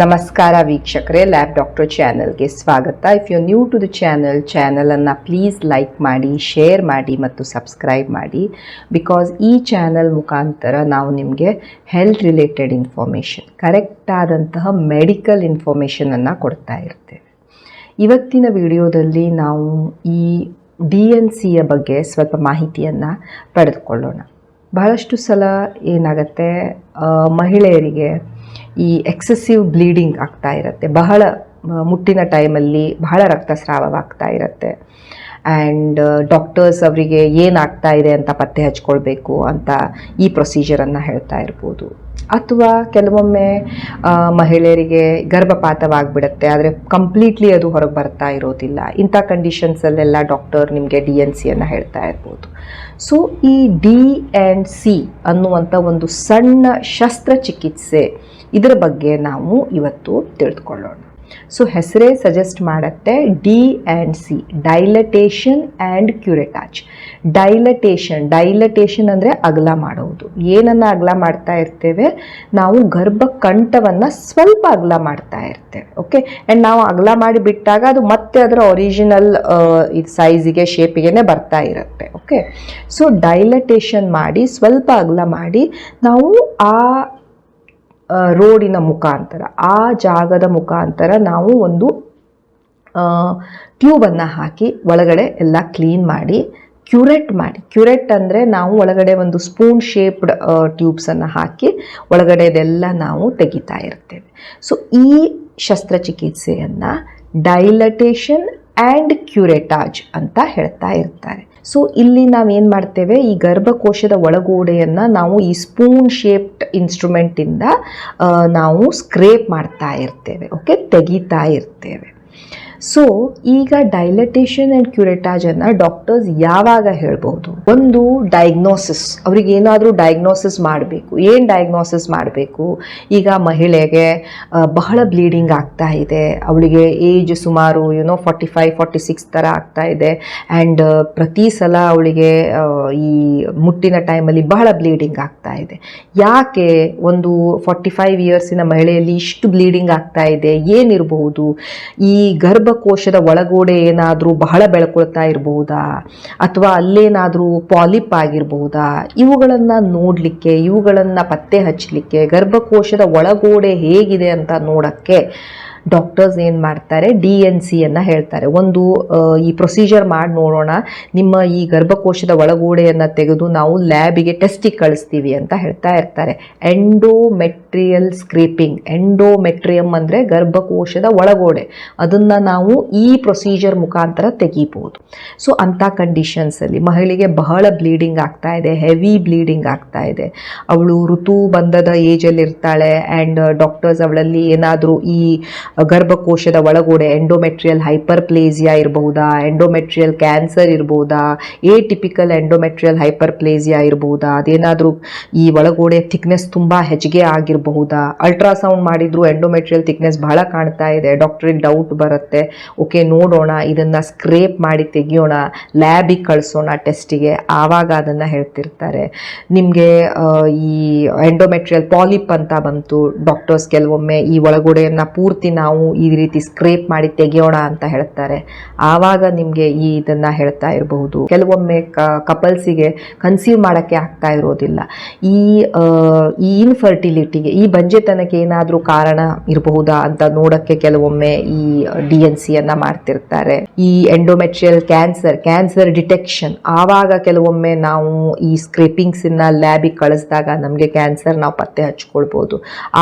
ನಮಸ್ಕಾರ ವೀಕ್ಷಕರೇ lab doctor ಚಾನೆಲ್ಗೆ ಸ್ವಾಗತ. If you new to the channel ಚಾನಲನ್ನು ಪ್ಲೀಸ್ ಲೈಕ್ ಮಾಡಿ ಶೇರ್ ಮಾಡಿ ಮತ್ತು ಸಬ್ಸ್ಕ್ರೈಬ್ ಮಾಡಿ. ಬಿಕಾಸ್ ಈ ಚಾನಲ್ ಮುಖಾಂತರ ನಾವು ನಿಮಗೆ ಹೆಲ್ತ್ ರಿಲೇಟೆಡ್ ಇನ್ಫಾರ್ಮೇಷನ್ ಕರೆಕ್ಟ್ ಆದಂತಹ ಮೆಡಿಕಲ್ ಇನ್ಫಾರ್ಮೇಷನನ್ನು ಕೊಡ್ತಾ ಇರ್ತೇವೆ. ಇವತ್ತಿನ ವಿಡಿಯೋದಲ್ಲಿ ನಾವು ಈ ಡಿ ಎನ್ ಸಿಯ ಬಗ್ಗೆ ಸ್ವಲ್ಪ ಮಾಹಿತಿಯನ್ನು ಪಡೆದುಕೊಳ್ಳೋಣ. ಬಹಳಷ್ಟು ಸಲ ಏನಾಗುತ್ತೆ ಮಹಿಳೆಯರಿಗೆ ಈ ಎಕ್ಸೆಸಿವ್ ಬ್ಲೀಡಿಂಗ್ ಆಗ್ತಾ ಇರುತ್ತೆ. ಬಹಳ ಮುಟ್ಟಿನ ಟೈಮಲ್ಲಿ ಬಹಳ ರಕ್ತಸ್ರಾವವಾಗ್ತಾ ಇರುತ್ತೆ. ಆ್ಯಂಡ್ ಡಾಕ್ಟರ್ಸ್ ಅವರಿಗೆ ಏನಾಗ್ತಾ ಇದೆ ಅಂತ ಪತ್ತೆ ಹಚ್ಕೊಳ್ಬೇಕು ಅಂತ ಈ ಪ್ರೊಸೀಜರನ್ನು ಹೇಳ್ತಾ ಇರ್ಬೋದು. ಅಥವಾ ಕೆಲವೊಮ್ಮೆ ಮಹಿಳೆಯರಿಗೆ ಗರ್ಭಪಾತವಾಗಿಬಿಡುತ್ತೆ, ಆದರೆ ಕಂಪ್ಲೀಟ್ಲಿ ಅದು ಹೊರಗೆ ಬರ್ತಾ ಇರೋದಿಲ್ಲ. ಇಂಥ ಕಂಡೀಷನ್ಸಲ್ಲೆಲ್ಲ ಡಾಕ್ಟರ್ ನಿಮಗೆ ಡಿ ಎನ್ ಸಿಯನ್ನು ಹೇಳ್ತಾ ಇರ್ಬೋದು. ಸೊ ಈ ಡಿ ಆ್ಯಂಡ್ ಸಿ ಅನ್ನುವಂಥ ಒಂದು ಸಣ್ಣ ಶಸ್ತ್ರಚಿಕಿತ್ಸೆ ಇದರ ಬಗ್ಗೆ ನಾವು ಇವತ್ತು ತಿಳಿದುಕೊಳ್ಳೋಣ ಸೊ ಹೆಸರೇ ಸಜೆಸ್ಟ್ ಮಾಡುತ್ತೆ D and C dilatation and curettage dilatation dilatation ಅಂದರೆ ಅಗಲ ಮಾಡುವುದು ಏನನ್ನು ಅಗಲ ಮಾಡ್ತಾ ಇರ್ತೇವೆ? ನಾವು ಗರ್ಭಕಂಠವನ್ನು ಸ್ವಲ್ಪ ಅಗಲ ಮಾಡ್ತಾ ಇರ್ತೇವೆ ಓಕೆ ಆ್ಯಂಡ್ ನಾವು ಅಗಲ ಮಾಡಿ ಬಿಟ್ಟಾಗ ಅದು ಮತ್ತೆ ಅದರ ಒರಿಜಿನಲ್ ಇದು ಸೈಜಿಗೆ ಶೇಪಿಗೆ ಬರ್ತಾ ಇರುತ್ತೆ ಓಕೆ ಸೊ ಡೈಲಟೇಷನ್ ಮಾಡಿ ಸ್ವಲ್ಪ ಅಗಲ ಮಾಡಿ ನಾವು ಆ, ರೋಡಿನ ಮುಖಾಂತರ, ಆ ಜಾಗದ ಮುಖಾಂತರ ನಾವು ಒಂದು ಟ್ಯೂಬನ್ನು ಹಾಕಿ ಒಳಗಡೆ ಎಲ್ಲ ಕ್ಲೀನ್ ಮಾಡಿ, ಕ್ಯೂರೆಟ್ ಮಾಡಿ. ಕ್ಯೂರೆಟ್ ಅಂದರೆ ನಾವು ಒಳಗಡೆ ಒಂದು ಸ್ಪೂನ್ ಶೇಪ್ಡ್ ಟ್ಯೂಬ್ಸನ್ನು ಹಾಕಿ ಒಳಗಡೆದೆಲ್ಲ ನಾವು ತೆಗಿತಾ ಇರ್ತೇವೆ. ಸೊ ಈ ಶಸ್ತ್ರಚಿಕಿತ್ಸೆಯನ್ನು ಡೈಲಟೇಷನ್ ಆ್ಯಂಡ್ ಕ್ಯೂರೆಟಾಜ್ ಅಂತ ಹೇಳ್ತಾ ಇರ್ತಾರೆ. ಸೊ ಇಲ್ಲಿ ನಾವೇನು ಮಾಡ್ತೇವೆ? ಈ ಗರ್ಭಕೋಶದ ಒಳಗೋಡೆಯನ್ನು ನಾವು ಈ ಸ್ಪೂನ್ ಶೇಪ್ಡ್ ಇನ್ಸ್ಟ್ರೂಮೆಂಟಿಂದ ನಾವು ಸ್ಕ್ರೇಪ್ ಮಾಡ್ತಾ ಇರ್ತೇವೆ ಓಕೆ ತೆಗಿತಾ ಇರ್ತೇವೆ. ಸೊ ಈಗ ಡೈಲಟೇಷನ್ ಆ್ಯಂಡ್ ಅನ್ನ ಡಾಕ್ಟರ್ಸ್ ಯಾವಾಗ ಹೇಳ್ಬೋದು? ಒಂದು ಡಯಾಗ್ನೋಸಿಸ್ ಅವ್ರಿಗೆ ಏನಾದರೂ ಡಯಾಗ್ನೋಸಿಸ್ ಮಾಡಬೇಕು. ಏನು ಡಯಾಗ್ನೋಸಿಸ್ ಮಾಡಬೇಕು? ಈಗ ಮಹಿಳೆಗೆ ಬಹಳ ಬ್ಲೀಡಿಂಗ್ ಆಗ್ತಾ ಇದೆ. ಅವಳಿಗೆ ಏಜ್ ಸುಮಾರು you know forty five forty six ಥರ ಆಗ್ತಾ ಇದೆ. ಆ್ಯಂಡ್ ಪ್ರತಿ ಸಲ ಅವಳಿಗೆ ಈ ಮುಟ್ಟಿನ ಟೈಮಲ್ಲಿ ಬಹಳ ಬ್ಲೀಡಿಂಗ್ ಆಗ್ತಾ ಇದೆ. ಯಾಕೆ ಒಂದು ಫಾರ್ಟಿ ಫೈವ್ ಇಯರ್ಸಿನ ಮಹಿಳೆಯಲ್ಲಿ ಇಷ್ಟು ಬ್ಲೀಡಿಂಗ್ ಆಗ್ತಾ ಇದೆ? ಏನಿರಬಹುದು ಈ ಗರ್ಭಕೋಶದ ಒಳಗೋಡೆ ಏನಾದರೂ ಬಹಳ ಬೆಳ್ಕೊಳ್ತಾ ಇರಬಹುದಾ ಅಥವಾ ಅಲ್ಲೇನಾದರೂ ಪಾಲಿಪ್ ಆಗಿರಬಹುದಾ ಇವುಗಳನ್ನು ನೋಡಲಿಕ್ಕೆ, ಇವುಗಳನ್ನು ಪತ್ತೆ ಹಚ್ಚಲಿಕ್ಕೆ, ಗರ್ಭಕೋಶದ ಒಳಗೋಡೆ ಹೇಗಿದೆ ಅಂತ ನೋಡೋಕ್ಕೆ ಡಾಕ್ಟರ್ಸ್ ಏನು ಮಾಡ್ತಾರೆ? ಡಿ ಎನ್ ಸಿಯನ್ನು ಹೇಳ್ತಾರೆ. ಒಂದು ಈ ಪ್ರೊಸೀಜರ್ ಮಾಡಿ ನೋಡೋಣ. ನಿಮ್ಮ ಈ ಗರ್ಭಕೋಶದ ಒಳಗೋಡೆಯನ್ನು ತೆಗೆದು ನಾವು ಲ್ಯಾಬಿಗೆ ಟೆಸ್ಟಿಗೆ ಕಳಿಸ್ತೀವಿ ಅಂತ ಹೇಳ್ತಾ ಇರ್ತಾರೆ. ಎಂಡೋಮೆಟ್ರಿಯಲ್ ಸ್ಕ್ರೀಪಿಂಗ್ ಎಂಡೋಮೆಟ್ರಿಯಮ್ ಅಂದರೆ ಗರ್ಭಕೋಶದ ಒಳಗೋಡೆ. ಅದನ್ನು ನಾವು ಈ ಪ್ರೊಸೀಜರ್ ಮುಖಾಂತರ ತೆಗಿಬೋದು. ಸೊ ಅಂಥ ಕಂಡೀಷನ್ಸಲ್ಲಿ ಮಹಿಳೆಗೆ ಬಹಳ ಬ್ಲೀಡಿಂಗ್ ಆಗ್ತಾ ಇದೆ ಹೆವಿ ಬ್ಲೀಡಿಂಗ್ ಆಗ್ತಾ ಇದೆ. ಅವಳು ಋತು ಬಂಧದ ಏಜಲ್ಲಿ ಇರ್ತಾಳೆ ಆ್ಯಂಡ್ ಡಾಕ್ಟರ್ಸ್ ಅವಳಲ್ಲಿ ಏನಾದರೂ ಈ ಗರ್ಭಕೋಶದ ಒಳಗೋಡೆ ಎಂಡೋಮೆಟ್ರಿಯಲ್ ಹೈಪರ್ ಪ್ಲೇಸಿಯಾ ಇರಬಹುದಾ? ಎಂಡೋಮೆಟ್ರಿಯಲ್ ಕ್ಯಾನ್ಸರ್ ಇರಬಹುದಾ? Atypical endometrial hyperplasia ಇರಬಹುದಾ? ಅದೇನಾದರೂ ಈ ಒಳಗೋಡೆ ಥಿಕ್ನೆಸ್ ತುಂಬ ಹೆಚ್ಚಿಗೆ ಆಗಿರಬಹುದಾ? ಅಲ್ಟ್ರಾಸೌಂಡ್ ಮಾಡಿದ್ರು ಎಂಡೋಮೆಟ್ರಿಯಲ್ ಥಿಕ್ನೆಸ್ ಬಹಳ ಕಾಣ್ತಾ ಇದೆ. ಡಾಕ್ಟ್ರಿಗೆ ಡೌಟ್ ಬರುತ್ತೆ. ಓಕೆ ನೋಡೋಣ, ಇದನ್ನು ಸ್ಕ್ರೇಪ್ ಮಾಡಿ ತೆಗಿಯೋಣ ಲ್ಯಾಬಿಗೆ ಕಳಿಸೋಣ ಟೆಸ್ಟಿಗೆ ಆವಾಗ ಅದನ್ನು ಹೇಳ್ತಿರ್ತಾರೆ. ನಿಮಗೆ ಈ ಎಂಡೋಮೆಟ್ರಿಯಲ್ ಪಾಲಿಪ್ ಅಂತ ಬಂತು. ಡಾಕ್ಟರ್ಸ್ ಕೆಲವೊಮ್ಮೆ ಈ ಒಳಗೋಡೆಯನ್ನು ಪೂರ್ತಿ ನಾವು ಈ ರೀತಿ ಸ್ಕ್ರೇಪ್ ಮಾಡಿ ತೆಗೆಯೋಣ ಅಂತ ಹೇಳ್ತಾರೆ. ಆವಾಗ ನಿಮಗೆ ಈ ಇದನ್ನು ಹೇಳ್ತಾ ಇರಬಹುದು. ಕೆಲವೊಮ್ಮೆ ಕಪಲ್ಸಿಗೆ ಕನ್ಸೀವ್ ಮಾಡೋಕ್ಕೆ ಆಗ್ತಾ ಇರೋದಿಲ್ಲ. ಈ ಈ ಇನ್ಫರ್ಟಿಲಿಟಿಗೆ ಈ ಬಂಜೆತನಕ್ಕೆ ಏನಾದರೂ ಕಾರಣ ಇರಬಹುದಾ ಅಂತ ನೋಡೋಕ್ಕೆ ಕೆಲವೊಮ್ಮೆ ಈ ಡಿ ಎನ್ ಸಿಯನ್ನು ಮಾಡ್ತಿರ್ತಾರೆ. ಈ ಎಂಡೋಮೆಟ್ರಿಯಲ್ ಕ್ಯಾನ್ಸರ್ ಕ್ಯಾನ್ಸರ್ ಡಿಟೆಕ್ಷನ್ ಆವಾಗ ಕೆಲವೊಮ್ಮೆ ನಾವು ಈ ಸ್ಕ್ರೇಪಿಂಗ್ಸನ್ನು ಲ್ಯಾಬಿಗೆ ಕಳಿಸಿದಾಗ ನಮಗೆ ಕ್ಯಾನ್ಸರ್ ನಾವು ಪತ್ತೆ ಹಚ್ಕೊಳ್ಬೋದು.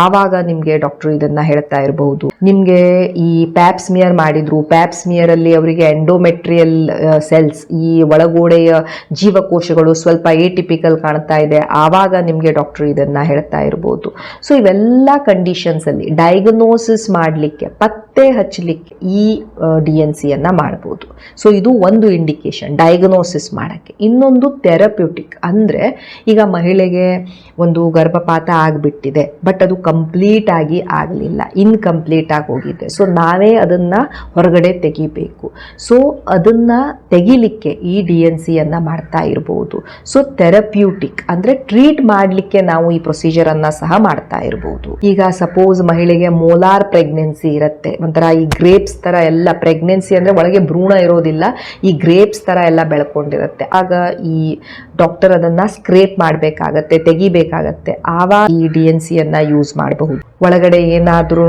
ಆವಾಗ ನಿಮಗೆ ಡಾಕ್ಟರ್ ಇದನ್ನ ಹೇಳ್ತಾ ಇರಬಹುದು. ನಿಮಗೆ ಈ ಪ್ಯಾಪ್ಸ್ಮಿಯರ್ ಮಾಡಿದ್ರು. ಪ್ಯಾಪ್ಸ್ಮಿಯರ್ ಅಲ್ಲಿ ಅವರಿಗೆ ಎಂಡೋಮೆಟ್ರಿಯಲ್ ಸೆಲ್ಸ್ ಈ ಒಳಗೋಡೆಯ ಜೀವಕೋಶಗಳು ಸ್ವಲ್ಪ ಏಟಿಪಿಕಲ್ ಕಾಣ್ತಾ ಇದೆ. ಆವಾಗ ನಿಮಗೆ ಡಾಕ್ಟರ್ ಇದನ್ನ ಹೇಳ್ತಾ ಇರ್ಬೋದು. ಸೊ ಇವೆಲ್ಲ ಕಂಡೀಷನ್ಸ್ ಅಲ್ಲಿ ಡಯಾಗ್ನೋಸಿಸ್ ಮಾಡಲಿಕ್ಕೆ ಪತ್ತೆ ಪತ್ತೆ ಹಚ್ಚಲಿಕ್ಕೆ ಈ ಡಿ ಎನ್ ಸಿಯನ್ನು ಮಾಡ್ಬೋದು. ಸೊ ಇದು ಒಂದು ಇಂಡಿಕೇಶನ್ ಡಯಾಗ್ನೋಸಿಸ್ ಮಾಡೋಕ್ಕೆ. ಇನ್ನೊಂದು ಥೆರಪ್ಯೂಟಿಕ್ ಅಂದರೆ, ಈಗ ಮಹಿಳೆಗೆ ಒಂದು ಗರ್ಭಪಾತ ಆಗಿಬಿಟ್ಟಿದೆ ಬಟ್ ಅದು ಕಂಪ್ಲೀಟ್ ಆಗಿ ಆಗಲಿಲ್ಲ ಇನ್ಕಂಪ್ಲೀಟ್ ಆಗಿ ಹೋಗಿದೆ. ಸೊ ನಾವೇ ಅದನ್ನು ಹೊರಗಡೆ ತೆಗಿಬೇಕು. ಸೊ ಅದನ್ನು ತೆಗಿಲಿಕ್ಕೆ ಈ ಡಿ ಎನ್ ಸಿಯನ್ನು ಮಾಡ್ತಾ ಇರ್ಬೋದು. ಸೊ ಥೆರಪ್ಯೂಟಿಕ್ ಅಂದರೆ ಟ್ರೀಟ್ ಮಾಡಲಿಕ್ಕೆ ನಾವು ಈ ಪ್ರೊಸೀಜರನ್ನು ಸಹ ಮಾಡ್ತಾ ಇರ್ಬೋದು. ಈಗ ಸಪೋಸ್ ಮಹಿಳೆಗೆ ಮೋಲಾರ್ ಪ್ರೆಗ್ನೆನ್ಸಿ ಇರುತ್ತೆ ಒಂಥರ ಈ ಗ್ರೇಪ್ಸ್ ಥರ ಎಲ್ಲ ಪ್ರೆಗ್ನೆನ್ಸಿ ಅಂದರೆ ಒಳಗೆ ಭ್ರೂಣ ಇರೋದಿಲ್ಲ, ಈ ಗ್ರೇಪ್ಸ್ ಥರ ಎಲ್ಲ ಬೆಳ್ಕೊಂಡಿರುತ್ತೆ. ಆಗ ಈ ಡಾಕ್ಟರ್ ಅದನ್ನು ಸ್ಕ್ರೇಪ್ ಮಾಡಬೇಕಾಗತ್ತೆ, ತೆಗಿಬೇಕಾಗತ್ತೆ. ಆವಾಗ ಈ ಡಿ ಎನ್ ಸಿಯನ್ನು ಯೂಸ್ ಮಾಡಬಹುದು. ಒಳಗಡೆ ಏನಾದ್ರೂ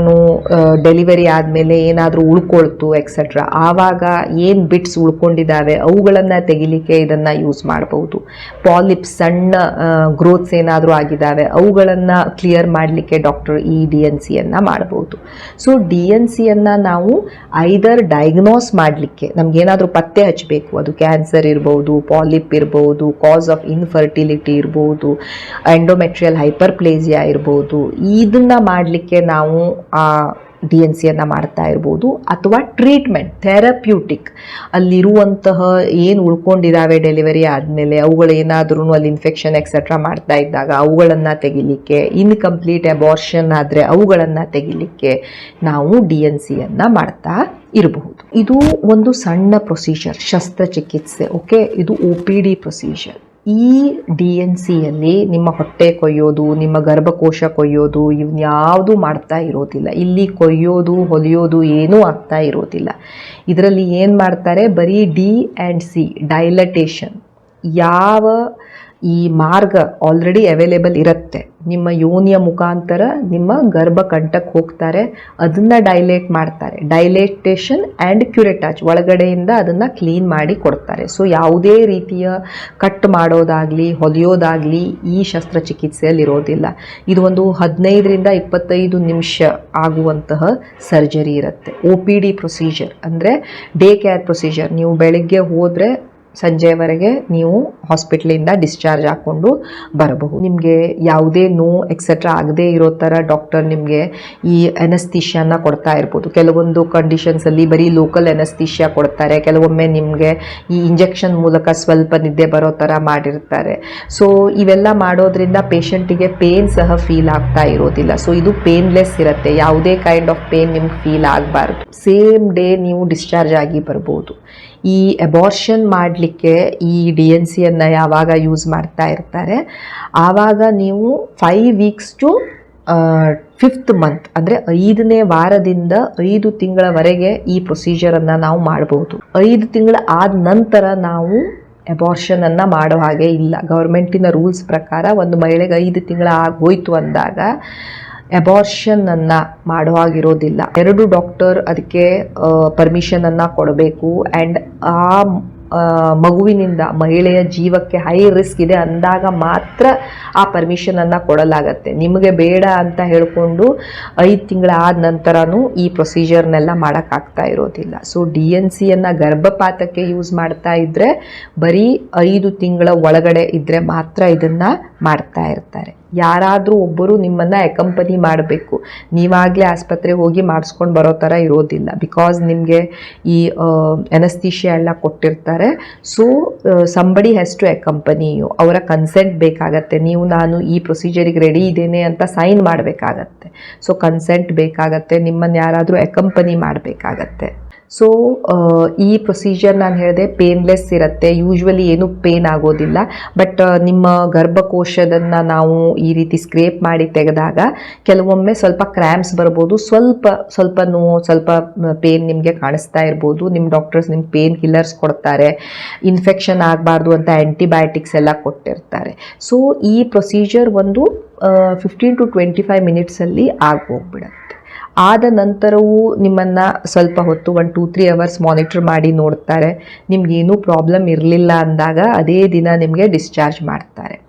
ಡೆಲಿವರಿ ಆದಮೇಲೆ ಏನಾದರೂ ಉಳ್ಕೊಳ್ತು ಎಕ್ಸೆಟ್ರಾ ಆವಾಗ ಏನು ಬಿಟ್ಸ್ ಉಳ್ಕೊಂಡಿದ್ದಾವೆ ಅವುಗಳನ್ನು ತೆಗಿಲಿಕ್ಕೆ ಇದನ್ನು ಯೂಸ್ ಮಾಡಬಹುದು. ಪಾಲಿಪ್ಸ್ ಸಣ್ಣ ಗ್ರೋತ್ಸ್ ಏನಾದರೂ ಆಗಿದ್ದಾವೆ ಅವುಗಳನ್ನು ಕ್ಲಿಯರ್ ಮಾಡಲಿಕ್ಕೆ ಡಾಕ್ಟರ್ ಈ ಡಿ ಎನ್ ಸಿಯನ್ನು ಮಾಡಬಹುದು. ಸೊ ಡಿ ಎನ್ ಸಿಯನ್ನು ನಾವು ಐದರ್ ಡಯಾಗ್ನೋಸ್ ಮಾಡಲಿಕ್ಕೆ ನಮಗೇನಾದರೂ ಪತ್ತೆ ಹಚ್ಚಬೇಕು ಅದು ಕ್ಯಾನ್ಸರ್ ಇರ್ಬೋದು ಪಾಲಿಪ್ ಇರ್ಬೋದು ಕಾಸ್ ಆಫ್ ಇನ್ಫರ್ಟಿಲಿಟಿ ಇರ್ಬೋದು ಎಂಡೋಮೆಟ್ರಿಯಲ್ ಹೈಪರ್ಪ್ಲೇಸಿಯಾ ಇರ್ಬೋದು. ಇದನ್ನು ಮಾಡಲಿಕ್ಕೆ ನಾವು ಆ ಡಿ ಎನ್ ಸಿಯನ್ನು ಮಾಡ್ತಾ ಇರ್ಬೋದು ಅಥವಾ ಟ್ರೀಟ್ಮೆಂಟ್ ಥೆರಪ್ಯೂಟಿಕ್ ಅಲ್ಲಿರುವಂತಹ ಏನು ಉಳ್ಕೊಂಡಿದ್ದಾವೆ ಡೆಲಿವರಿ ಆದಮೇಲೆ ಅವುಗಳೇನಾದ್ರೂ ಅಲ್ಲಿ ಇನ್ಫೆಕ್ಷನ್ ಎಕ್ಸೆಟ್ರಾ ಮಾಡ್ತಾ ಇದ್ದಾಗ ಅವುಗಳನ್ನು ತೆಗಿಲಿಕ್ಕೆ ಇನ್ಕಂಪ್ಲೀಟ್ ಅಬಾರ್ಷನ್ ಆದರೆ ಅವುಗಳನ್ನು ತೆಗಿಲಿಕ್ಕೆ ನಾವು ಡಿ ಎನ್ ಸಿಯನ್ನು ಮಾಡ್ತಾ ಇರಬಹುದು. ಇದು ಒಂದು ಸಣ್ಣ ಪ್ರೊಸೀಜರ್ ಶಸ್ತ್ರಚಿಕಿತ್ಸೆ ಓಕೆ ಇದು ಒ ಪಿ ಡಿ ಪ್ರೊಸೀಜರ್ ಈ ಡಿ ಎನ್ ಸಿಯಲ್ಲಿ ನಿಮ್ಮ ಹೊಟ್ಟೆ ಕೊಯ್ಯೋದು, ನಿಮ್ಮ ಗರ್ಭಕೋಶ ಕೊಯ್ಯೋದು ಇವ್ಯಾವುದು ಮಾಡ್ತಾ ಇರೋದಿಲ್ಲ. ಇಲ್ಲಿ ಕೊಯ್ಯೋದು, ಹೊಲಿಯೋದು ಏನೂ ಆಗ್ತಾ ಇರೋದಿಲ್ಲ. ಇದರಲ್ಲಿ ಏನು ಮಾಡ್ತಾರೆ? ಬರೀ ಡಿ ಆ್ಯಂಡ್ ಸಿ ಡೈಲಟೇಷನ್ ಯಾವ ಈ ಮಾರ್ಗ ಆಲ್ರೆಡಿ ಅವೈಲೇಬಲ್ ಇರುತ್ತೆ. ನಿಮ್ಮ ಯೋನಿಯ ಮುಖಾಂತರ ನಿಮ್ಮ ಗರ್ಭಕಂಠಕ್ಕೆ ಹೋಗ್ತಾರೆ, ಅದನ್ನು ಡೈಲೇಟ್ ಮಾಡ್ತಾರೆ. ಡೈಲೇಟೇಷನ್ ಆ್ಯಂಡ್ ಕ್ಯೂರೆಟಾಜ್ ಒಳಗಡೆಯಿಂದ ಅದನ್ನು ಕ್ಲೀನ್ ಮಾಡಿ ಕೊಡ್ತಾರೆ. ಸೊ ಯಾವುದೇ ರೀತಿಯ ಕಟ್ ಮಾಡೋದಾಗಲಿ, ಹೊಲಿಯೋದಾಗಲಿ ಈ ಶಸ್ತ್ರಚಿಕಿತ್ಸೆಯಲ್ಲಿ ಇರೋದಿಲ್ಲ ಇದು ಒಂದು ಹದಿನೈದರಿಂದ ಇಪ್ಪತ್ತೈದು ನಿಮಿಷ ಆಗುವಂತಹ ಸರ್ಜರಿ ಇರುತ್ತೆ. ಒ ಪಿ ಡಿ ಪ್ರೊಸೀಜರ್ ಅಂದರೆ ಡೇ ಕೇರ್ ಪ್ರೊಸೀಜರ್ ನೀವು ಬೆಳಗ್ಗೆ ಹೋದರೆ ಸಂಜೆವರೆಗೆ ನೀವು ಹಾಸ್ಪಿಟ್ಲಿಂದ ಡಿಸ್ಚಾರ್ಜ್ ಹಾಕ್ಕೊಂಡು ಬರಬಹುದು. ನಿಮಗೆ ಯಾವುದೇ ನೋವು ಎಕ್ಸೆಟ್ರಾ ಆಗದೇ ಇರೋ ಥರ ಡಾಕ್ಟರ್ ನಿಮಗೆ ಈ ಎನಸ್ತಿಷ್ಯಾನ ಕೊಡ್ತಾ ಇರ್ಬೋದು. ಕೆಲವೊಂದು ಕಂಡೀಷನ್ಸಲ್ಲಿ ಬರೀ ಲೋಕಲ್ ಎನಸ್ತಿಷ್ಯಾ ಕೊಡ್ತಾರೆ. ಕೆಲವೊಮ್ಮೆ ನಿಮಗೆ ಈ ಇಂಜೆಕ್ಷನ್ ಮೂಲಕ ಸ್ವಲ್ಪ ನಿದ್ದೆ ಬರೋ ಥರ ಮಾಡಿರ್ತಾರೆ. ಸೊ ಇವೆಲ್ಲ ಮಾಡೋದ್ರಿಂದ ಪೇಷಂಟಿಗೆ ಪೇನ್ ಸಹ ಫೀಲ್ ಆಗ್ತಾ ಇರೋದಿಲ್ಲ. ಸೊ ಇದು ಪೇನ್ಲೆಸ್ ಇರುತ್ತೆ. ಯಾವುದೇ ಕೈಂಡ್ ಆಫ್ ಪೇನ್ ನಿಮ್ಗೆ ಫೀಲ್ ಆಗಬಾರ್ದು. ಸೇಮ್ ಡೇ ನೀವು ಡಿಸ್ಚಾರ್ಜ್ ಆಗಿ ಬರ್ಬೋದು. ಈ ಎಬಾರ್ಷನ್ ಮಾಡಲಿಕ್ಕೆ ಈ ಡಿ ಎನ್ ಸಿಯನ್ನು ಯಾವಾಗ ಯೂಸ್ ಮಾಡ್ತಾ ಇರ್ತಾರೆ. ಆವಾಗ ನೀವು five weeks to fifth month ಅಂದರೆ ಐದನೇ ವಾರದಿಂದ ಐದು ತಿಂಗಳವರೆಗೆ ಈ ಪ್ರೊಸೀಜರನ್ನು ನಾವು ಮಾಡಬಹುದು ಐದು ತಿಂಗಳ ಆದ ನಂತರ ನಾವು ಎಬಾರ್ಷನನ್ನು ಮಾಡೋ ಹಾಗೆ ಇಲ್ಲ. ಗೌರ್ಮೆಂಟಿನ ರೂಲ್ಸ್ ಪ್ರಕಾರ ಒಂದು ಮಹಿಳೆಗೆ ಐದು ತಿಂಗಳ ಆಗೋಯ್ತು ಅಂದಾಗ ಅಬಾರ್ಷನನ್ನು ಮಾಡೋ ಆಗಿರೋದಿಲ್ಲ ಎರಡು ಡಾಕ್ಟರ್ ಅದಕ್ಕೆ ಪರ್ಮಿಷನನ್ನು ಕೊಡಬೇಕು. ಆ್ಯಂಡ್ ಆ ಆ, ಮಗುವಿನಿಂದ ಮಹಿಳೆಯ ಜೀವಕ್ಕೆ ಹೈ ರಿಸ್ಕ್ ಇದೆ ಅಂದಾಗ ಮಾತ್ರ ಆ ಪರ್ಮಿಷನನ್ನು ಕೊಡಲಾಗತ್ತೆ. ನಿಮಗೆ ಬೇಡ ಅಂತ ಹೇಳಿಕೊಂಡು ಐದು ತಿಂಗಳಾದ ನಂತರನೂ ಈ ಪ್ರೊಸೀಜರ್ನೆಲ್ಲ ಮಾಡೋಕ್ಕಾಗ್ತಾ ಇರೋದಿಲ್ಲ. ಸೊ ಡಿ ಎನ್ ಸಿಯನ್ನು ಗರ್ಭಪಾತಕ್ಕೆ ಯೂಸ್ ಮಾಡ್ತಾ ಇದ್ದರೆ ಬರೀ ಐದು ತಿಂಗಳ ಒಳಗಡೆ ಇದ್ದರೆ ಮಾತ್ರ ಇದನ್ನು ಮಾಡ್ತಾ ಇರ್ತಾರೆ. ಯಾರಾದರೂ ಒಬ್ಬರು ನಿಮ್ಮನ್ನು ಅಕಂಪನಿ ಮಾಡಬೇಕು. ನೀವಾಗಲೇ ಆಸ್ಪತ್ರೆಗೆ ಹೋಗಿ ಮಾಡಿಸ್ಕೊಂಡು ಬರೋ ಥರ ಇರೋದಿಲ್ಲ. ಬಿಕಾಸ್ ನಿಮಗೆ ಈ ಎನಸ್ತೀಶಿಯಾ ಎಲ್ಲ ಕೊಟ್ಟಿರ್ತಾರೆ. So somebody has to accompany you ಅವರ ಕನ್ಸೆಂಟ್ ಬೇಕಾಗತ್ತೆ. ನೀವು, ನಾನು ಈ ಪ್ರೊಸೀಜರಿಗೆ ರೆಡಿ ಇದ್ದೇನೆ ಅಂತ ಸೈನ್ ಮಾಡಬೇಕಾಗತ್ತೆ. ಸೊ ಕನ್ಸೆಂಟ್ ಬೇಕಾಗತ್ತೆ. ನಿಮ್ಮನ್ನು ಯಾರಾದರೂ ಅಕಂಪನಿ ಮಾಡಬೇಕಾಗತ್ತೆ. ಸೊ ಈ ಪ್ರೊಸೀಜರ್ ನಾನು ಹೇಳಿದೆ ಪೇನ್ಲೆಸ್ ಇರುತ್ತೆ. ಯೂಶ್ವಲಿ ಏನು ಪೇನ್ ಆಗೋದಿಲ್ಲ. ಬಟ್ ನಿಮ್ಮ ಗರ್ಭಕೋಶದನ್ನು ನಾವು ಈ ರೀತಿ ಸ್ಕ್ರೇಪ್ ಮಾಡಿ ತೆಗೆದಾಗ ಕೆಲವೊಮ್ಮೆ ಸ್ವಲ್ಪ ಕ್ರ್ಯಾಂಪ್ಸ್ ಬರ್ಬೋದು. ಸ್ವಲ್ಪ ಸ್ವಲ್ಪ ನೋವು, ಸ್ವಲ್ಪ ಪೇನ್ ನಿಮಗೆ ಕಾಣಿಸ್ತಾ ಇರ್ಬೋದು. ನಿಮ್ಮ ಡಾಕ್ಟರ್ಸ್ ನಿಮ್ಮ ಪೇನ್ ಕಿಲ್ಲರ್ಸ್ ಕೊಡ್ತಾರೆ. ಇನ್ಫೆಕ್ಷನ್ ಆಗಬಾರ್ದು ಅಂತ ಆ್ಯಂಟಿಬಯೋಟಿಕ್ಸ್ ಎಲ್ಲ ಕೊಟ್ಟಿರ್ತಾರೆ. ಸೊ ಈ ಪ್ರೊಸೀಜರ್ ಒಂದು ಫಿಫ್ಟೀನ್ ಟು ಟ್ವೆಂಟಿ ಫೈವ್ ಮಿನಿಟ್ಸಲ್ಲಿ ಆಗೋಗ್ಬಿಡುತ್ತೆ. ಆದ ನಂತರವೂ ನಿಮ್ಮನ್ನು ಸ್ವಲ್ಪ ಹೊತ್ತು ಒಂದು ಟೂ ತ್ರೀ ಅವರ್ಸ್ ಮಾನಿಟರ್ ಮಾಡಿ ನೋಡ್ತಾರೆ. ನಿಮಗೇನೂ ಪ್ರಾಬ್ಲಮ್ ಇರಲಿಲ್ಲ ಅಂದಾಗ ಅದೇ ದಿನ ನಿಮಗೆ ಡಿಸ್ಚಾರ್ಜ್ ಮಾಡ್ತಾರೆ.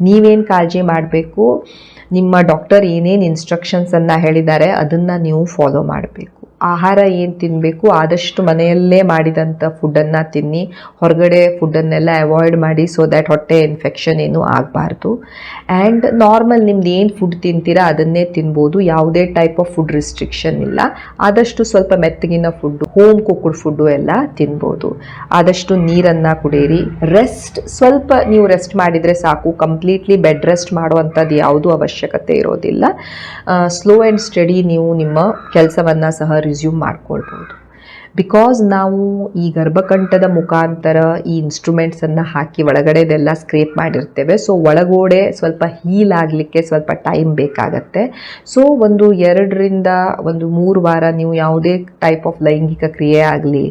ನೀವೇನು ಕಾಳಜಿ ಮಾಡಬೇಕು? ನಿಮ್ಮ ಡಾಕ್ಟರ್ ಏನೇನು ಇನ್ಸ್ಟ್ರಕ್ಷನ್ಸನ್ನು ಹೇಳಿದ್ದಾರೆ, ಅದನ್ನು ನೀವು ಫಾಲೋ ಮಾಡಬೇಕು. ಆಹಾರ ಏನು ತಿನ್ನಬೇಕು ಆದಷ್ಟು ಮನೆಯಲ್ಲೇ ಮಾಡಿದಂಥ ಫುಡ್ಡನ್ನು ತಿನ್ನಿ. ಹೊರಗಡೆ ಫುಡ್ಡನ್ನೆಲ್ಲ ಅವಾಯ್ಡ್ ಮಾಡಿ ಸೊ ದ್ಯಾಟ್ ಹೊಟ್ಟೆ ಇನ್ಫೆಕ್ಷನ್ ಏನೂ ಆಗಬಾರ್ದು. ಆ್ಯಂಡ್ ನಾರ್ಮಲ್ ನಿಮ್ದು ಏನು ಫುಡ್ ತಿಂತೀರಾ ಅದನ್ನೇ ತಿನ್ಬೋದು. ಯಾವುದೇ ಟೈಪ್ ಆಫ್ ಫುಡ್ ರಿಸ್ಟ್ರಿಕ್ಷನ್ ಇಲ್ಲ. ಆದಷ್ಟು ಸ್ವಲ್ಪ ಮೆತ್ತಗಿನ ಫುಡ್ಡು ಹೋಮ್ ಕುಕ್ಡ್ ಫುಡ್ಡು ಎಲ್ಲ ತಿನ್ಬೋದು. ಆದಷ್ಟು ನೀರನ್ನು ಕುಡಿಯಿರಿ ರೆಸ್ಟ್ ಸ್ವಲ್ಪ ನೀವು ರೆಸ್ಟ್ ಮಾಡಿದರೆ ಸಾಕು. ಕಂಪ್ಲೀಟ್ಲಿ ಬೆಡ್ ರೆಸ್ಟ್ ಮಾಡುವಂಥದ್ದು ಯಾವುದೂ ಅವಶ್ಯಕತೆ ಇರೋದಿಲ್ಲ. ಸ್ಲೋ ಆ್ಯಂಡ್ ಸ್ಟಡಿ ನೀವು ನಿಮ್ಮ ಕೆಲಸವನ್ನು ಸಹ Luiz e o Marco Barbudo. Because ನಾವು ಈ ಗರ್ಭಕಂಠದ ಮುಖಾಂತರ ಈ ಇನ್ಸ್ಟ್ರೂಮೆಂಟ್ಸನ್ನು ಹಾಕಿ ಒಳಗಡೆದೆಲ್ಲ ಸ್ಕ್ರೇಪ್ ಮಾಡಿರ್ತೇವೆ. ಸೊ ಒಳಗೋಡೆ ಸ್ವಲ್ಪ ಹೀಲ್ ಆಗಲಿಕ್ಕೆ ಸ್ವಲ್ಪ ಟೈಮ್ ಬೇಕಾಗತ್ತೆ. ಸೊ ಒಂದು ಎರಡರಿಂದ ಒಂದು ಮೂರು ವಾರ ನೀವು ಯಾವುದೇ ಟೈಪ್ ಆಫ್ ಲೈಂಗಿಕ ಕ್ರಿಯೆ ಆಗಲಿ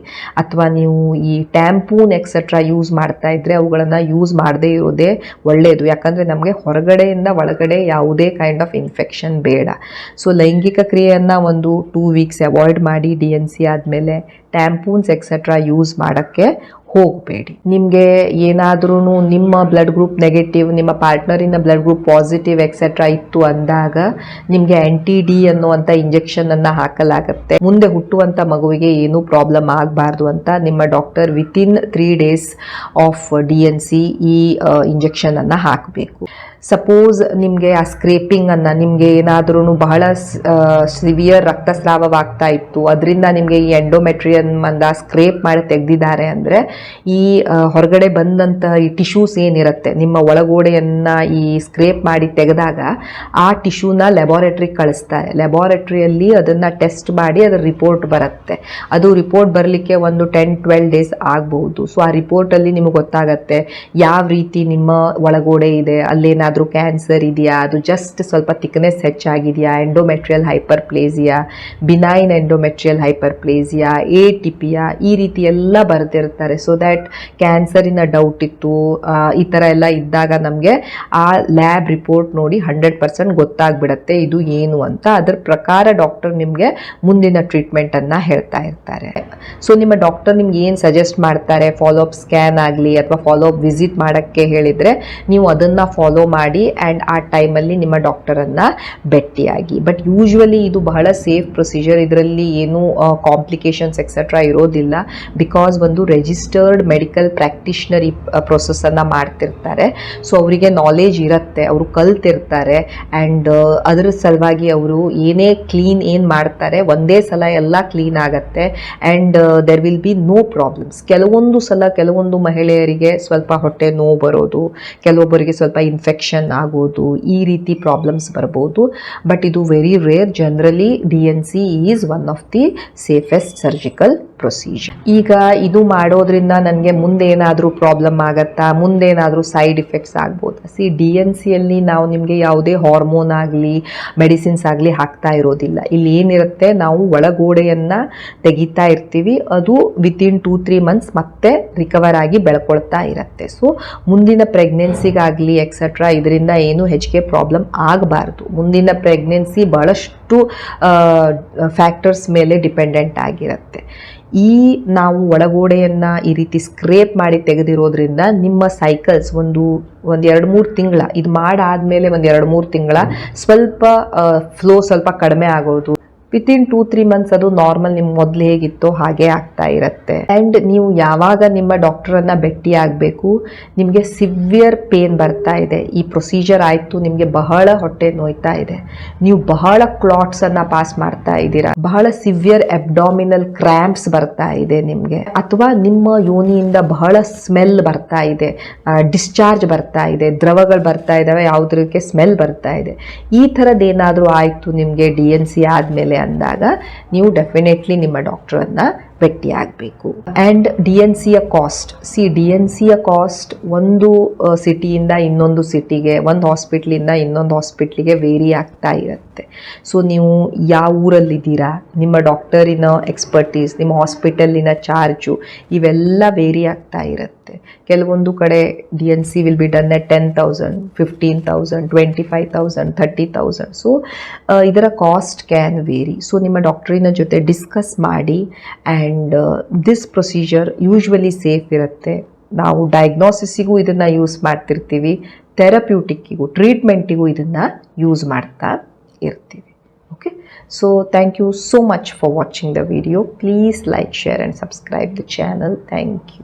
ಅಥವಾ ನೀವು ಈ ಟ್ಯಾಂಪೂನ್ ಎಕ್ಸೆಟ್ರಾ ಯೂಸ್ ಮಾಡ್ತಾ ಇದ್ದರೆ ಅವುಗಳನ್ನು ಯೂಸ್ ಮಾಡದೇ ಇರೋದೇ ಒಳ್ಳೆಯದು ಯಾಕಂದರೆ ನಮಗೆ ಹೊರಗಡೆಯಿಂದ ಒಳಗಡೆ ಯಾವುದೇ ಕೈಂಡ್ ಆಫ್ ಇನ್ಫೆಕ್ಷನ್ ಬೇಡ. ಸೊ ಲೈಂಗಿಕ ಕ್ರಿಯೆಯನ್ನು ಒಂದು ಟೂ ವೀಕ್ಸ್ ಅವಾಯ್ಡ್ ಮಾಡಿ ಡಿ ಎನ್ ಸಿ ಆದಮೇಲೆ ಟ್ಯಾಂಪೂನ್ಸ್ ಎಕ್ಸೆಟ್ರಾ ಯೂಸ್ ಮಾಡೋಕ್ಕೆ ಹೋಗಬೇಡಿ. ನಿಮಗೆ ಏನಾದ್ರೂ ನಿಮ್ಮ ಬ್ಲಡ್ ಗ್ರೂಪ್ ನೆಗೆಟಿವ್ ನಿಮ್ಮ ಪಾರ್ಟ್ನರಿನ ಬ್ಲಡ್ ಗ್ರೂಪ್ ಪಾಸಿಟಿವ್ ಎಕ್ಸೆಟ್ರಾ ಇತ್ತು ಅಂದಾಗ ನಿಮಗೆ ಆ್ಯಂಟಿ ಡಿ ಅನ್ನುವಂಥ ಇಂಜೆಕ್ಷನನ್ನು ಹಾಕಲಾಗುತ್ತೆ. ಮುಂದೆ ಹುಟ್ಟುವಂಥ ಮಗುವಿಗೆ ಏನೂ ಪ್ರಾಬ್ಲಮ್ ಆಗಬಾರ್ದು ಅಂತ ನಿಮ್ಮ doctor within three days of D N C ಈ ಇಂಜೆಕ್ಷನನ್ನು ಹಾಕಬೇಕು. ಸಪೋಸ್ ನಿಮಗೆ ಆ ಸ್ಕ್ರೇಪಿಂಗನ್ನು ನಿಮಗೆ ಏನಾದ್ರೂ ಬಹಳ ಸಿವಿಯರ್ ರಕ್ತಸ್ರಾವವಾಗ್ತಾ ಇತ್ತು. ಅದರಿಂದ ನಿಮಗೆ ಈ ಎಂಡೋಮೆಟ್ರಿಯನ್ ಮಂದ ಸ್ಕ್ರೇಪ್ ಮಾಡಿ ತೆಗೆದಿದ್ದಾರೆ ಅಂದರೆ ಈ ಹೊರಗಡೆ ಬಂದಂತಹ ಈ ಟಿಶ್ಯೂಸ್ ಏನಿರುತ್ತೆ, ನಿಮ್ಮ ಒಳಗೋಡೆಯನ್ನು ಈ ಸ್ಕ್ರೇಪ್ ಮಾಡಿ ತೆಗೆದಾಗ ಆ ಟಿಶ್ಯೂನ ಲೆಬಾರೆಟ್ರಿಗೆ ಕಳಿಸ್ತಾರೆ. ಲೆಬಾರೆಟ್ರಿಯಲ್ಲಿ ಅದನ್ನು ಟೆಸ್ಟ್ ಮಾಡಿ ಅದರ ರಿಪೋರ್ಟ್ ಬರುತ್ತೆ. ಅದು ರಿಪೋರ್ಟ್ ಬರಲಿಕ್ಕೆ ಒಂದು ಟೆನ್ ಟ್ವೆಲ್ ಡೇಸ್ ಆಗ್ಬಹುದು ಸೊ ಆ ರಿಪೋರ್ಟಲ್ಲಿ ನಿಮಗೆ ಗೊತ್ತಾಗತ್ತೆ ಯಾವ ರೀತಿ ನಿಮ್ಮ ಒಳಗೋಡೆ ಇದೆ, ಅಲ್ಲೇನಾದರೂ ಕ್ಯಾನ್ಸರ್ ಇದೆಯಾ? ಅದು ಜಸ್ಟ್ ಸ್ವಲ್ಪ thickness ಹೆಚ್ಚಾಗಿದೆಯಾ? Endometrial hyperplasia benign endometrial hyperplasia atypia ಈ ರೀತಿ ಎಲ್ಲ ಬರೆದಿರ್ತಾರೆ. ಸೊ ದ್ಯಾಟ್ ಕ್ಯಾನ್ಸರಿನ ಡೌಟ್ ಇತ್ತು. ಈ ಥರ ಎಲ್ಲ ಇದ್ದಾಗ ನಮಗೆ ಆ ಲ್ಯಾಬ್ ರಿಪೋರ್ಟ್ ನೋಡಿ ಹಂಡ್ರೆಡ್ ಪರ್ಸೆಂಟ್ ಗೊತ್ತಾಗ್ಬಿಡತ್ತೆ. ಇದು ಏನು ಅಂತ. ಅದರ ಪ್ರಕಾರ ಡಾಕ್ಟರ್ ನಿಮಗೆ ಮುಂದಿನ ಟ್ರೀಟ್ಮೆಂಟನ್ನು ಹೇಳ್ತಾ ಇರ್ತಾರೆ. ಸೊ ನಿಮ್ಮ ಡಾಕ್ಟರ್ ನಿಮ್ಗೆ ಏನು ಸಜೆಸ್ಟ್ ಮಾಡ್ತಾರೆ? ಫಾಲೋ ಅಪ್ ಸ್ಕ್ಯಾನ್ ಆಗಲಿ ಅಥವಾ ಫಾಲೋ ಅಪ್ ವಿಸಿಟ್ ಮಾಡೋಕ್ಕೆ ಹೇಳಿದರೆ ನೀವು ಅದನ್ನು ಫಾಲೋ ಆ್ಯಂಡ್ ಆ ಟೈಮಲ್ಲಿ ನಿಮ್ಮ ಡಾಕ್ಟರನ್ನು ಭೇಟಿಯಾಗಿ. ಬಟ್ ಯೂಶ್ವಲಿ ಇದು ಬಹಳ ಸೇಫ್ ಪ್ರೊಸೀಜರ್ ಇದರಲ್ಲಿ ಏನು ಕಾಂಪ್ಲಿಕೇಶನ್ಸ್ ಎಕ್ಸೆಟ್ರಾ ಇರೋದಿಲ್ಲ. ಬಿಕಾಸ್ ಒಂದು ರೆಜಿಸ್ಟರ್ಡ್ ಮೆಡಿಕಲ್ ಪ್ರಾಕ್ಟಿಷನರ್ ಈ ಪ್ರೊಸೆಸನ್ನು ಮಾಡ್ತಿರ್ತಾರೆ. ಸೊ ಅವರಿಗೆ ನಾಲೇಜ್ ಇರುತ್ತೆ. ಅವರು ಕಲ್ತಿರ್ತಾರೆ. ಆ್ಯಂಡ್ ಅದರ ಸಲುವಾಗಿ ಅವರು ಏನೇ ಕ್ಲೀನ್ ಏನು ಮಾಡ್ತಾರೆ, ಒಂದೇ ಸಲ ಎಲ್ಲ ಕ್ಲೀನ್ ಆಗತ್ತೆ. And there will be no problems ಕೆಲವೊಂದು ಸಲ ಕೆಲವೊಂದು ಮಹಿಳೆಯರಿಗೆ ಸ್ವಲ್ಪ ಹೊಟ್ಟೆ ನೋವು ಬರೋದು. ಕೆಲವೊಬ್ಬರಿಗೆ ಸ್ವಲ್ಪ ಇನ್ಫೆಕ್ಷನ್ ಆಗೋದು, ಈ ರೀತಿ ಪ್ರಾಬ್ಲಮ್ಸ್ ಬರ್ಬೋದು. ಬಟ್ ಇದು very rare generally D N C is one of the safest surgical procedure ಈಗ ಇದು ಮಾಡೋದ್ರಿಂದ ನನಗೆ ಮುಂದೆ ಏನಾದರೂ ಪ್ರಾಬ್ಲಮ್ ಆಗತ್ತಾ? ಮುಂದೇನಾದರೂ ಸೈಡ್ ಇಫೆಕ್ಟ್ಸ್ ಆಗ್ಬೋದು? ಸಿ ಡಿ ಎನ್ ಸಿಯಲ್ಲಿ ನಾವು ನಿಮಗೆ ಯಾವುದೇ ಹಾರ್ಮೋನ್ ಆಗಲಿ ಮೆಡಿಸಿನ್ಸ್ ಆಗಲಿ ಹಾಕ್ತಾ ಇರೋದಿಲ್ಲ. ಇಲ್ಲಿ ಏನಿರುತ್ತೆ? ನಾವು ಒಳಗೋಡೆಯನ್ನು ತೆಗಿತಾ ಇರ್ತೀವಿ. ಅದು ವಿತಿನ್ ಟೂ ತ್ರೀ ಮಂತ್ಸ್ ಮತ್ತೆ ರಿಕವರ್ ಆಗಿ ಬೆಳ್ಕೊಳ್ತಾ ಇರುತ್ತೆ. ಸೊ ಮುಂದಿನ ಪ್ರೆಗ್ನೆನ್ಸಿಗಾಗಲಿ ಎಕ್ಸೆಟ್ರಾ ಇದರಿಂದ ಏನು ಹೆಚ್ಚಿಗೆ ಪ್ರಾಬ್ಲಮ್ ಆಗಬಾರ್ದು. ಮುಂದಿನ ಪ್ರೆಗ್ನೆನ್ಸಿ ಭಾಳಷ್ಟು ಫ್ಯಾಕ್ಟರ್ಸ್ ಮೇಲೆ ಡಿಪೆಂಡೆಂಟ್ ಆಗಿರುತ್ತೆ. ಈ ನಾವು ಒಳಗೋಡೆಯನ್ನ ಈ ರೀತಿ ಸ್ಕ್ರೇಪ್ ಮಾಡಿ ತೆಗೆದಿರೋದ್ರಿಂದ ನಿಮ್ಮ ಸೈಕಲ್ಸ್ ಒಂದು ಒಂದು ಎರಡು ಮೂರು ತಿಂಗಳ, ಇದು ಮಾಡಾದ್ಮೇಲೆ ಒಂದು ಎರಡು ಮೂರು ತಿಂಗಳ ಸ್ವಲ್ಪ ಫ್ಲೋ ಸ್ವಲ್ಪ ಕಡಿಮೆ ಆಗೋದು. ವಿತಿನ್ ಟೂ ತ್ರೀ ಮಂತ್ಸ್ ಅದು ನಾರ್ಮಲ್ ನಿಮ್ಮ ಮೊದಲು ಹೇಗಿತ್ತೋ ಹಾಗೆ ಆಗ್ತಾ ಇರುತ್ತೆ. ಆ್ಯಂಡ್ ನೀವು ಯಾವಾಗ ನಿಮ್ಮ ಡಾಕ್ಟರನ್ನು ಭೇಟಿ ಆಗಬೇಕು, ನಿಮಗೆ ಸಿವಿಯರ್ ಪೇನ್ ಬರ್ತಾ ಇದೆ. ಈ ಪ್ರೊಸೀಜರ್ ಆಯಿತು, ನಿಮಗೆ ಬಹಳ ಹೊಟ್ಟೆ ನೋಯ್ತಾ ಇದೆ. ನೀವು ಬಹಳ ಕ್ಲಾಟ್ಸನ್ನು ಪಾಸ್ ಮಾಡ್ತಾ ಇದ್ದೀರಾ. ಬಹಳ ಸಿವಿಯರ್ ಅಬ್ಡಾಮಿನಲ್ ಕ್ರ್ಯಾಂಪ್ಸ್ ಬರ್ತಾ ಇದೆ ನಿಮಗೆ. ಅಥವಾ ನಿಮ್ಮ ಯೋನಿಯಿಂದ ಬಹಳ ಸ್ಮೆಲ್ ಬರ್ತಾ ಇದೆ. ಡಿಸ್ಚಾರ್ಜ್ ಬರ್ತಾ ಇದೆ. ದ್ರವಗಳು ಬರ್ತಾ ಇದ್ದಾವೆ ಯಾವುದಕ್ಕೆ ಸ್ಮೆಲ್ ಬರ್ತಾ ಇದೆ. ಈ ಥರದ್ದು ಏನಾದರೂ ಆಯಿತು ನಿಮಗೆ ಡಿ ಎನ್ ಸಿ ಆದಮೇಲೆ? ಅಂದಾಗ ನೀವು ಡೆಫಿನೆಟ್ಲಿ ನಿಮ್ಮ ಡಾಕ್ಟ್ರನ್ನು ಭೇಟಿ ಆಗಬೇಕು. ಆ್ಯಂಡ್ ಡಿ ಎನ್ ಸಿಯ ಕಾಸ್ಟ್ ಸಿ ಡಿ ಎನ್ ಸಿಯ ಕಾಸ್ಟ್ ಒಂದು ಸಿಟಿಯಿಂದ ಇನ್ನೊಂದು ಸಿಟಿಗೆ ಒಂದು ಹಾಸ್ಪಿಟ್ಲಿಂದ ಇನ್ನೊಂದು ಹಾಸ್ಪಿಟ್ಲಿಗೆ ವೇರಿ ಆಗ್ತಾ ಇರುತ್ತೆ. ಸೊ ನೀವು ಯಾವ ಊರಲ್ಲಿದ್ದೀರಾ? ನಿಮ್ಮ ಡಾಕ್ಟರಿನ ಎಕ್ಸ್ಪರ್ಟೀಸ್ ನಿಮ್ಮ ಹಾಸ್ಪಿಟಲಿನ ಚಾರ್ಜು ಇವೆಲ್ಲ ವೇರಿ ಆಗ್ತಾ ಇರುತ್ತೆ. ಕೆಲವೊಂದು ಕಡೆ D N C will be done a ten thousand fifteen thousand twenty five thousand thirty thousand so ಇದರ ಕಾಸ್ಟ್ ಕ್ಯಾನ್ ವೇರಿ ಸೊ ನಿಮ್ಮ ಡಾಕ್ಟರಿನ ಜೊತೆ ಡಿಸ್ಕಸ್ ಮಾಡಿ and this procedure usually safe ಇರುತ್ತೆ ನಾವು ಡಯಾಗ್ನೋಸಿಸಿಗೂ ಇದನ್ನು ಯೂಸ್ ಮಾಡ್ತಿರ್ತೀವಿ ಥೆರಪ್ಯೂಟಿಕ್ಕಿಗೂ ಟ್ರೀಟ್ಮೆಂಟಿಗೂ ಇದನ್ನು ಯೂಸ್ ಮಾಡ್ತಾ ಇರ್ತೀವಿ Okay, so thank you so much for watching the video. Please like, share, and subscribe the channel. Thank you.